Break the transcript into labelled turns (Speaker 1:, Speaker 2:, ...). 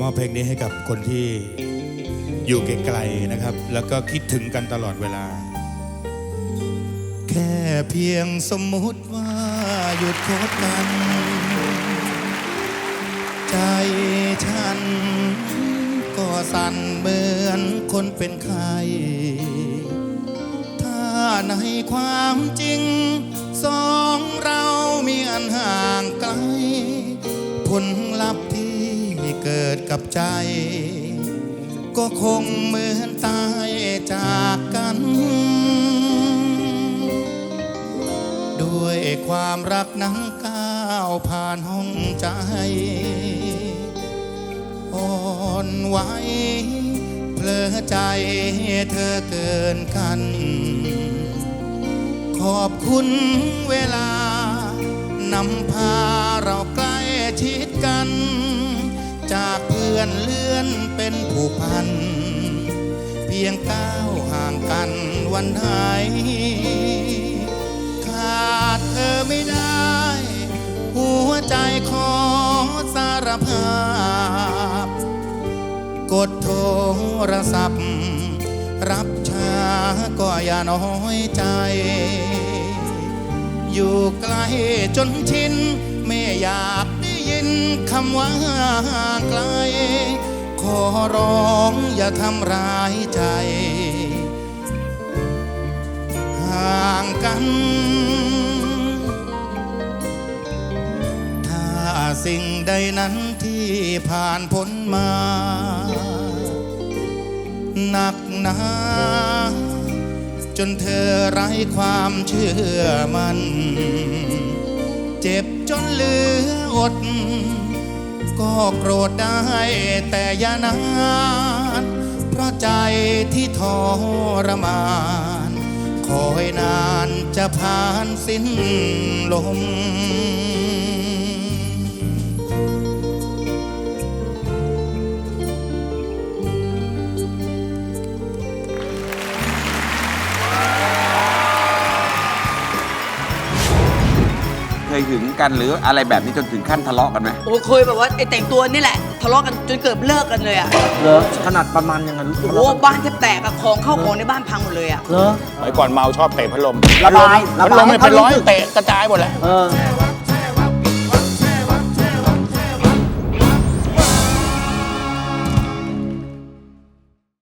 Speaker 1: มอบเพลงนี้ให้กับคนที่อยู่ไกลๆนะครับ แล้วก็คิดถึงกันตลอดเวลา แค่เพียงสมมุติว่าหยุดคบกันใจฉัน ก็สั่นเหมือนคนเป็นไข้ถ้าในความจริง สองเรามีอันห่างไกล ผลลัพธ์ที่ เกิดกับใจ ก็คงเหมือนตายจากกัน ด้วยความรักนั้นก้าวผ่านห้องใจอ่อนไหวเพลอใจเธอเกินกัน ขอบคุณเวลานำพา เพื่อนเลื่อนเป็นผูกพัน เพียงก้าวห่างกันวันไหนขาดเธอไม่ได้ หัวใจขอสารภาพ กดโทรศัพท์ รับช้าก็อย่าน้อยใจ อยู่ไกลจนชินไม่อยาก ยินคำว่าไกล ขอร้องอย่าทำร้ายใจ ห่างกัน ถ้าสิ่งใดนั้นที่ผ่านพ้นมา หนักหนาจนเธอไร้ความเชื่อมัน เจ็บจนเหลืออ ด ก็โกรธได้แต่อย่านานเพราะใจที่ทรมาน คอยนานจะผ่านสิ้นลม
Speaker 2: หึงกันหรืออะไรแบบนี้จนถึงขั้นทะเลาะกันไหม
Speaker 3: โอ้เคยแบบว่าไอ้แต่งตัวนี่แหละ ทะเลาะกันจนเกือบเลิกกันเลยอะ
Speaker 4: เหรอขนาดประมาณยังไงรู้
Speaker 3: โอ้บ้านแทบแตกอะของเข้าของในบ้านพังหมดเลยอะ
Speaker 4: เหรอ
Speaker 5: สมัยก่อนเมาชอบเตะพัดลม
Speaker 4: ระบาย
Speaker 5: พัดลม
Speaker 4: ระบาย
Speaker 5: ไม่เป็นร้อย
Speaker 4: ให้เขารู้สึก
Speaker 5: เตะกระจายหมดเลย
Speaker 4: เออ